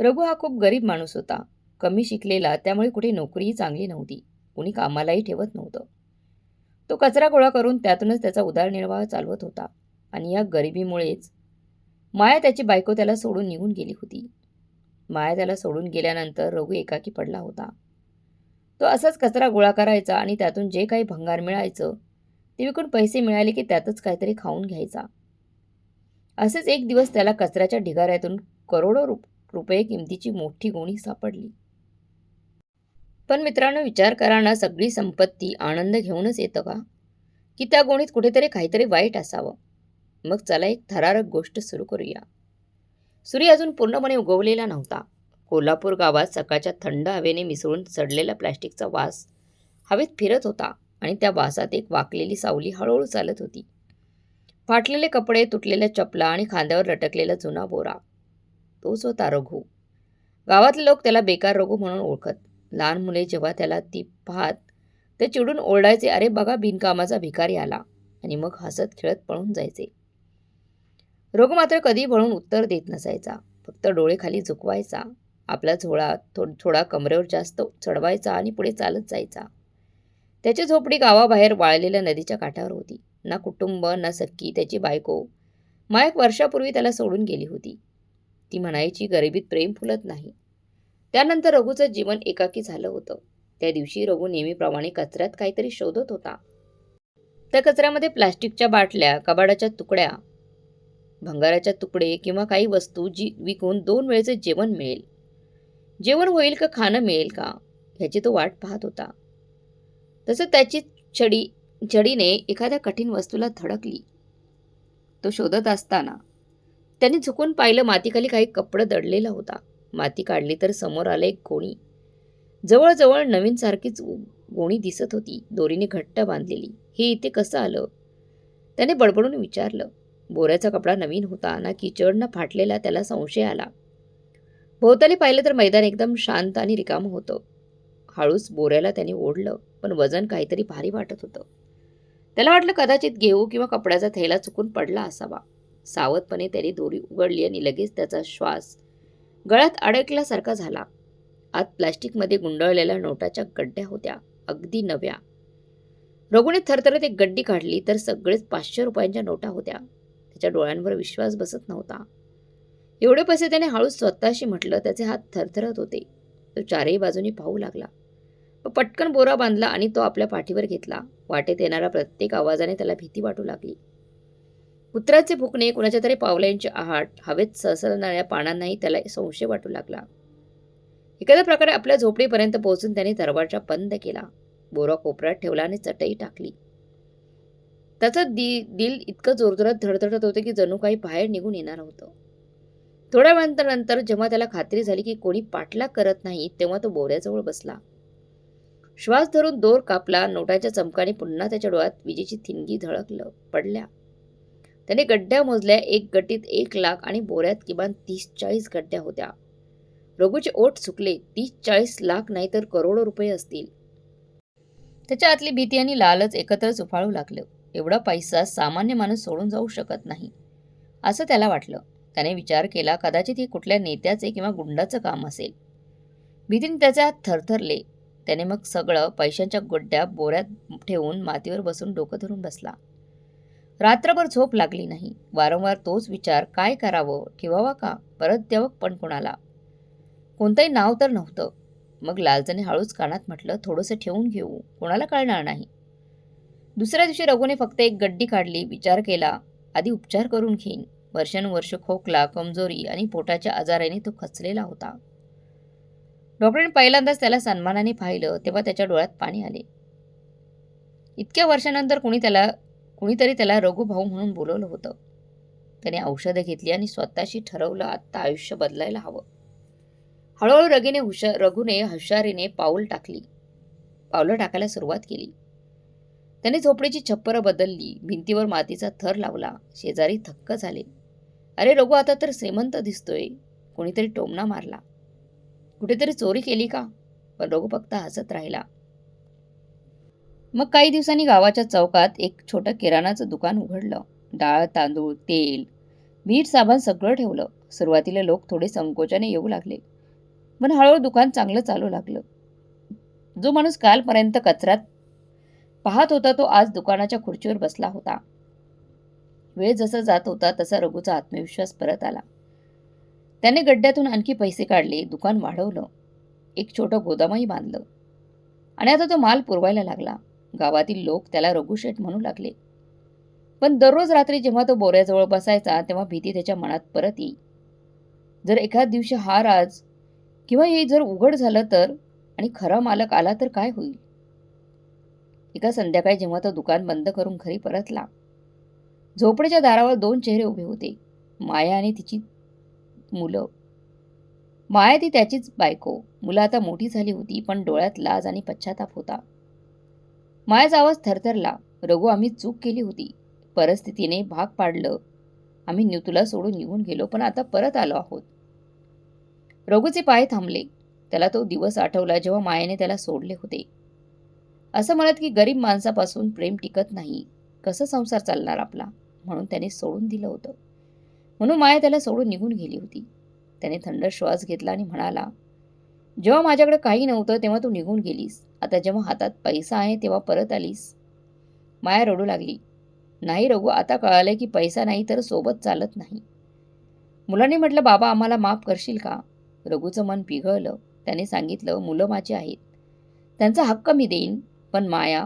रघु हा खूप गरीब माणूस होता. कमी शिकलेला त्यामुळे कुठे नोकरीही चांगली नव्हती. कुणी कामालाही ठेवत नव्हतं. तो कचरा गोळा करून त्यातूनच त्याचा उदरनिर्वाह चालवत होता. आणि या गरिबीमुळेच माया त्याची बायको त्याला सोडून निघून गेली होती. माया त्याला सोडून गेल्यानंतर रघु एकाकी पडला होता. तो असाच कचरा गोळा करायचा आणि त्यातून जे काही भंगार मिळायचं ते विकून पैसे मिळाले की त्यातच काहीतरी खाऊन घ्यायचा. असेच एक दिवस त्याला कचऱ्याच्या ढिगाऱ्यातून करोडो रुप रुपये किमतीची मोठी गोणी सापडली. पण मित्रांनो विचार करा ना सगळी संपत्ती आनंद घेऊनच येतं का? की त्या गोणीत कुठेतरी काहीतरी वाईट असावं? मग चला एक थरारक गोष्ट सुरू करूया. सूर्य अजून पूर्णपणे उगवलेला नव्हता. कोल्हापूर गावात सकाळच्या थंड हवेने मिसळून सडलेला प्लॅस्टिकचा वास हवेत फिरत होता आणि त्या वासात एक वाकलेली सावली हळूहळू चालत होती. फाटलेले कपडे तुटलेल्या चपला आणि खांद्यावर लटकलेला जुना बोरा. तोच होता रघु. गावातले लोक त्याला बेकार रघु म्हणून ओळखत. लहान मुले जेव्हा त्याला ती पाहत ते चिडून ओरडायचे अरे बघा बिनकामाचा भिकारी आला. आणि मग हसत खेळत पळून जायचे. रोग मात्र कधी भळून उत्तर देत नसायचा. फक्त डोळे खाली झुकवायचा. आपला झोळा थो थोडा कमरेवर जास्त चढवायचा आणि पुढे चालत जायचा. त्याची झोपडी गावाबाहेर वाळलेल्या नदीच्या काठावर होती. ना कुटुंब ना सख्खी त्याची बायको. मा एक वर्षापूर्वी त्याला सोडून गेली होती. ती म्हणायची गरिबीत प्रेम फुलत नाही. त्यानंतर रघुचं जीवन एकाकी झालं होतं. त्या दिवशी रघु नेहमीप्रमाणे कचऱ्यात काहीतरी शोधत होता. त्या कचऱ्यामध्ये प्लास्टिकच्या बाटल्या कबाडाच्या तुकड्या भंगाराच्या तुकडे किंवा काही वस्तू जी विकून दोन वेळेचे जेवण मिळेल. जेवण होईल का खाणं मिळेल का ह्याची तो वाट पाहत होता. तसं त्याची छडी छडीने एखाद्या कठीण वस्तूला धडकली. तो शोधत असताना त्याने झुकून पाहिलं मातीखाली काही कपडं दडलेला होता. माती काढली तर समोर आलं एक गोणी. जवळजवळ नवीन सारखीच गोणी दिसत होती. दोरीने घट्ट बांधलेली. हे इथे कसं आलं? त्याने बडबडून विचारलं. बोऱ्याचा कपडा नवीन होता. ना किचड ना फाटलेला त्याला संशय आला. भोवताली पाहिलं तर मैदान एकदम शांत आणि रिकामं होतं. हळूच बोऱ्याला त्याने ओढलं पण वजन काहीतरी भारी वाटत होतं. त्याला वाटलं कदाचित घेऊ किंवा कपड्याचा थैला चुकून पडला असावा. सावधपणे त्याने दोरी उघडली आणि लगेच त्याचा श्वास गळ्यात अडकल्यासारखा झाला. आत प्लॅस्टिकमध्ये गुंडळलेल्या नोटाच्या गड्ड्या होत्या अगदी नव्या. रघुने थरथरत एक गड्डी काढली तर सगळेच पाचशे रुपयांच्या नोटा होत्या. त्याच्या डोळ्यांवर विश्वास बसत नव्हता. एवढे पैसे त्याने हळूच स्वतःशी म्हटलं त्याचे हात थरथरत होते. तो चारही बाजूनी पाहू लागला. पटकन बोरा बांधला आणि तो आपल्या पाठीवर घेतला. वाटेत येणाऱ्या प्रत्येक आवाजाने त्याला भीती वाटू लागली. कुत्र्याचे भुकणे कुणाच्या तरी पावल्यांची आहाट हवेत सळसळणाऱ्या पानांनाही त्याला संशय वाटू लागला. एखाद्या प्रकारे आपल्या झोपडीपर्यंत पोहोचून त्याने दरवाजा बंद केला. बोरा कोपऱ्यात ठेवला आणि चटई टाकली. त्याचं दि दिल इतकं जोरजोरात धडधडत होतं की जणू काही बाहेर निघून येणार होतं. थोड्या वेळानंतर नंतर जेव्हा त्याला खात्री झाली की कोणी पाठलाग करत नाही तेव्हा तो बोऱ्याजवळ बसला. श्वास धरून दोर कापला नोटाच्या चमकाने पुन्हा त्याच्या डोळ्यात विजेची थिंगी झळकलं पडल्या. त्याने गड्ड्या मोजल्या एक गटीत एक लाख आणि बोऱ्यात किमान तीस चाळीस गड्ड्या होत्या. रघुचे ओठ सुकले तीस चाळीस लाख नाही तर करोडो रुपये असतील. त्याच्या आतली भीती आणि लालच एकत्र उफाळू लागलं. एवढा पैसा सामान्य माणूस सोडून जाऊ शकत नाही. असं त्याला वाटलं. त्याने विचार केला कदाचित हे कुठल्या नेत्याचे किंवा गुंडाचं काम असेल. भीतीने त्याचे हात थरथरले. त्याने मग सगळं पैशांच्या गुड्ड्या बोऱ्यात ठेवून मातीवर बसून डोकं धरून बसला. रात्रभर झोप लागली नाही. वारंवार तोच विचार काय करावं ठेवावा का? परत द्यावं पण कोणाला? कोणतंही नाव तर नव्हतं. मग लालजने हळूच कानात म्हटलं थोडंसं ठेवून घेऊ. कोणाला कळणार नाही. दुसऱ्या दिवशी रघुने फक्त एक गड्डी काढली विचार केला. आधी उपचार करून घेईन. वर्षानुवर्ष खोकला कमजोरी आणि पोटाच्या आजाराने तो खचलेला होता. डॉक्टरने पहिल्यांदाच त्याला सन्मानाने पाहिलं तेव्हा त्याच्या डोळ्यात पाणी आले. इतक्या वर्षानंतर कुणी त्याला कुणीतरी त्याला रघुभाऊ म्हणून बोलवलं होतं. त्याने औषधं घेतली आणि स्वतःशी ठरवलं आत्ता आयुष्य बदलायला हवं. हळूहळू रगीने हुशा रघुने हुशारीने पाऊल टाकली. पावलं टाकायला सुरुवात केली. त्याने झोपडीची छप्परं बदलली भिंतीवर मातीचा थर लावला शेजारी थक्क झाले. अरे रघु आता तर श्रीमंत दिसतोय. कोणीतरी टोमणा मारला. कुठेतरी चोरी केली का? पण रघु फक्त हसत राहिला. मग काही दिवसांनी गावाच्या चौकात एक छोटं किराणाचं दुकान उघडलं. डाळ तांदूळ तेल मीठ साबण सगळं ठेवलं. सुरुवातीला लोक थोडे संकोचाने येऊ लागले. पण हळूहळू दुकान चांगलं चालू लागलं. जो माणूस कालपर्यंत कचऱ्यात पाहत होता तो आज दुकानाच्या खुर्चीवर बसला होता. वेळ जसा जात होता तसा रघूचा आत्मविश्वास परत आला. त्याने गड्ड्यातून आणखी पैसे काढले. दुकान वाढवलं. एक छोटं गोदामही बांधलं. आणि आता तो माल पुरवायला लागला. गावातील लोक त्याला रघुशेठ म्हणू लागले. पण दररोज रात्री जेव्हा तो बोऱ्याजवळ बसायचा तेव्हा भीती त्याच्या मनात परत येई. जर एखाद दिवशी हा राज किंवा हे जर उघड झालं तर आणि खरा मालक आला तर काय होईल? एका संध्याकाळी जेव्हा तो दुकान बंद करून घरी परतला झोपडीच्या दारावर दोन चेहरे उभे होते. माया आणि तिची मुलं. माया ती त्याचीच बायको. मुलं आता मोठी झाली होती पण डोळ्यात लाज आणि पश्चाताप होता. मायाचा आवाज थरथरला. रघु आम्ही चूक केली होती. परिस्थितीने भाग पाडलं. आम्ही न्यू तुला सोडून निघून गेलो पण आता परत आलो आहोत. रघुचे पाय थांबले. त्याला तो दिवस आठवला जेव्हा मायाने त्याला सोडले होते. असं म्हणत की गरीब माणसापासून प्रेम टिकत नाही. कसं संसार चालणार आपला? म्हणून त्याने सोडून दिलं होतं. म्हणून माया त्याला सोडून निघून गेली होती. त्याने थंड श्वास घेतला आणि म्हणाला जेव्हा माझ्याकडे काही नव्हतं तेव्हा तू निघून गेलीस. आता जेव्हा हातात पैसा आहे तेव्हा परत आलीस. माया रडू लागली. नाही रघु आता कळालं की पैसा नाही तर सोबत चालत नाही. मुलांनी म्हटलं बाबा आम्हाला माफ करशील का? रघुचं मन पिघळलं. त्याने सांगितलं मुलं माझी आहेत. त्यांचा हक्क मी देईन पण माया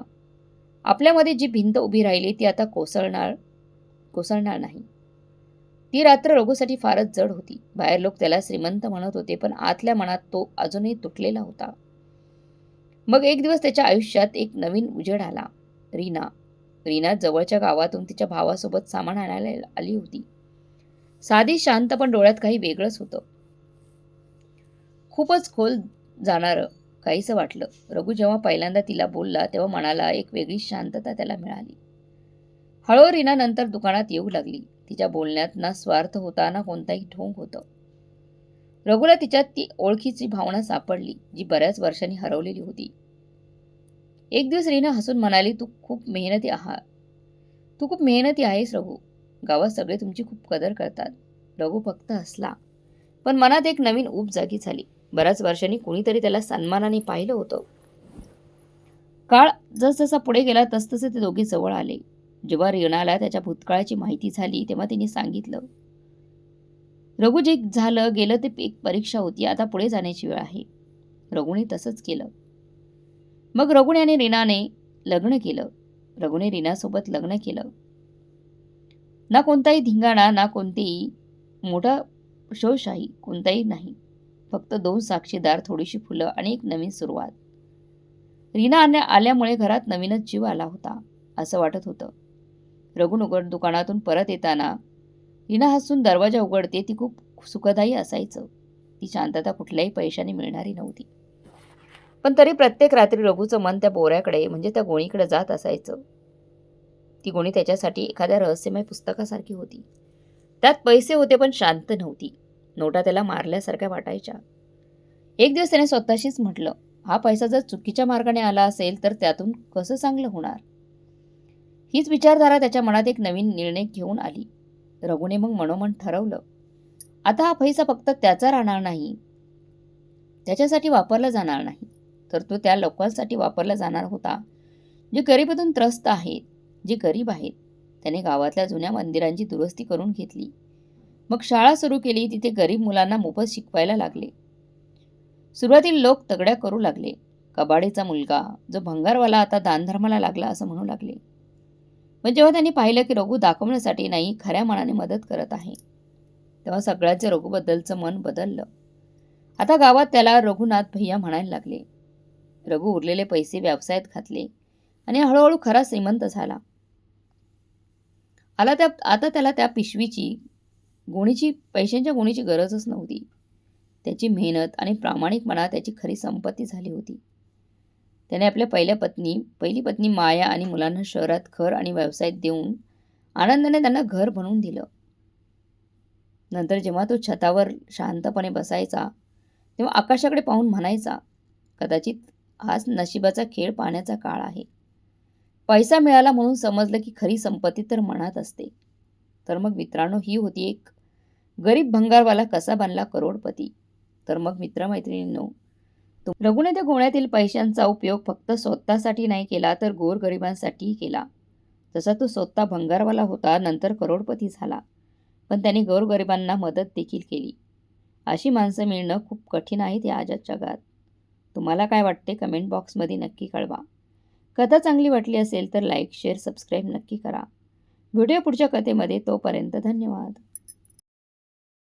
आपल्यामध्ये जी भिंत उभी राहिली ती आता कोसळणार कोसळणार नाही. ती रात्र रघुसाठी फारच जड होती. बाहेर लोक त्याला श्रीमंत म्हणत होते पण आतल्या मनात तो अजूनही तुटलेला होता. मग एक दिवस त्याच्या आयुष्यात एक नवीन उजेड आला. रीना रीना जवळच्या गावातून तिच्या भावासोबत सामान आणायला आली होती. साधी शांत पण डोळ्यात काही वेगळंच होतं. खूपच खोल जाणारं काहीसं वाटलं. रघु जेव्हा पहिल्यांदा तिला बोलला तेव्हा मनाला एक वेगळी शांतता त्याला मिळाली. हळूहळू रीना नंतर दुकानात येऊ लागली. तिच्या बोलण्यात ना स्वार्थ होता ना कोणताही ढोंग होतं. रघुला तिच्यात ती ओळखीची भावना सापडली जी बऱ्याच वर्षांनी हरवलेली होती. एक दिवस रीना हसून म्हणाली तू खूप मेहनती आहात तू खूप मेहनती आहेस रघु. गावात सगळे तुमची खूप कदर करतात. रघु फक्त हसला. पण मनात एक नवीन ऊब जागी झाली. बऱ्याच वर्षांनी कुणीतरी त्याला सन्मानाने पाहिलं होतं. काळ जसजसा पुढे गेला तसतसे ते दोघे जवळ आले. जेव्हा रीणाला त्याच्या भूतकाळाची माहिती झाली तेव्हा तिने सांगितलं रघु जे झालं गेलं ते एक परीक्षा होती. आता पुढे जाण्याची वेळ आहे. रघुने तसंच केलं. मग रघुने आणि रीनाने लग्न केलं. रघुने रीनासोबत लग्न केलं. ना कोणताही धिंगाणा ना कोणतीही मोठा शोशाही कोणताही नाही. फक्त दोन साक्षीदार थोडीशी फुलं आणि एक नवीन सुरुवात. रीना आणण्या आल्यामुळे घरात नवीनच जीव आला होता असं वाटत होतं. रघुनगर दुकानातून परत येताना रीना हसून दरवाजा उघडते ती खूप सुखदायी असायचं. ती शांतता कुठल्याही पैशाने मिळणारी नव्हती. पण तरी प्रत्येक रात्री रघूचं मन त्या बोऱ्याकडे म्हणजे त्या गोणीकडे जात असायचं. ती गोणी त्याच्यासाठी एखाद्या रहस्यमय पुस्तकासारखी होती. त्यात पैसे होते पण शांत नव्हती. नोटा त्याला मारल्यासारख्या वाटायच्या. एक दिवस त्याने स्वतःशीच म्हटलं हा पैसा जर चुकीच्या मार्गाने आला असेल तर त्यातून कसं चांगलं होणार? हीच विचारधारा त्याच्या मनात एक नवीन निर्णय घेऊन आली. रघुने मग मनोमन ठरवलं आता हा पैसा फक्त त्याचा राहणार नाही. त्याच्यासाठी वापरला जाणार नाही. तर तो त्या लोकांसाठी वापरला जाणार होता. जे गरिबीतून त्रस्त आहेत जे गरीब आहेत त्याने गावातल्या जुन्या मंदिरांची दुरुस्ती करून घेतली. मग शाळा सुरू केली तिथे गरीब मुलांना मोफत शिकवायला लागले. सुरुवातीला लोक तगड्या करू लागले. कबाडीचा मुलगा जो भंगारवाला आता दानधर्माला लागला असं म्हणू लागले. पण जेव्हा त्यांनी पाहिलं की रघु दाखवण्यासाठी नाही खऱ्या मनाने मदत करत आहे तेव्हा सगळ्याचं रघुबद्दलचं मन बदललं. आता गावात त्याला रघुनाथ भैया म्हणायला लागले. रघु उरलेले पैसे व्यवसायात घातले आणि हळूहळू खरा श्रीमंत झाला. आला त्या आता त्याला त्या पिशवीची गोणीची पैशांच्या गोणीची गरजच नव्हती. त्याची मेहनत आणि प्रामाणिकपणा त्याची खरी संपत्ती झाली होती. त्याने आपल्या पहिल्या पत्नी पहिली पत्नी माया आणि मुलांना शहरात घर आणि व्यवसायात देऊन आनंदाने त्यांना घर बनवून दिलं. नंतर जेव्हा तो छतावर शांतपणे बसायचा तेव्हा आकाशाकडे पाहून म्हणायचा कदाचित हाच नशिबाचा खेळ पाण्याचा काळ आहे. पैसा मिळाला म्हणून समजलं की खरी संपत्ती तर मनात असते. तर मग मित्रांनो ही होती एक गरीब भंगारवाला कसा बनला करोडपती? तर मग मित्रमैत्रिणींनो तो रघुने त्या गोण्यातील पैशांचा उपयोग फक्त स्वतःसाठी नाही केला तर गोरगरिबांसाठीही केला. जसा तो स्वतः भंगारवाला होता नंतर करोडपती झाला. पण त्याने गोरगरिबांना मदत देखील केली. अशी माणसं मिळणं खूप कठीण आहे या आजच्या जगात तुम्हाला काय वाटते कमेंट बॉक्समध्ये नक्की कळवा. कथा चांगली वाटली असेल तर लाईक शेअर सबस्क्राईब नक्की करा. व्हिडिओ पुढच्या कथेमध्ये. तोपर्यंत धन्यवाद.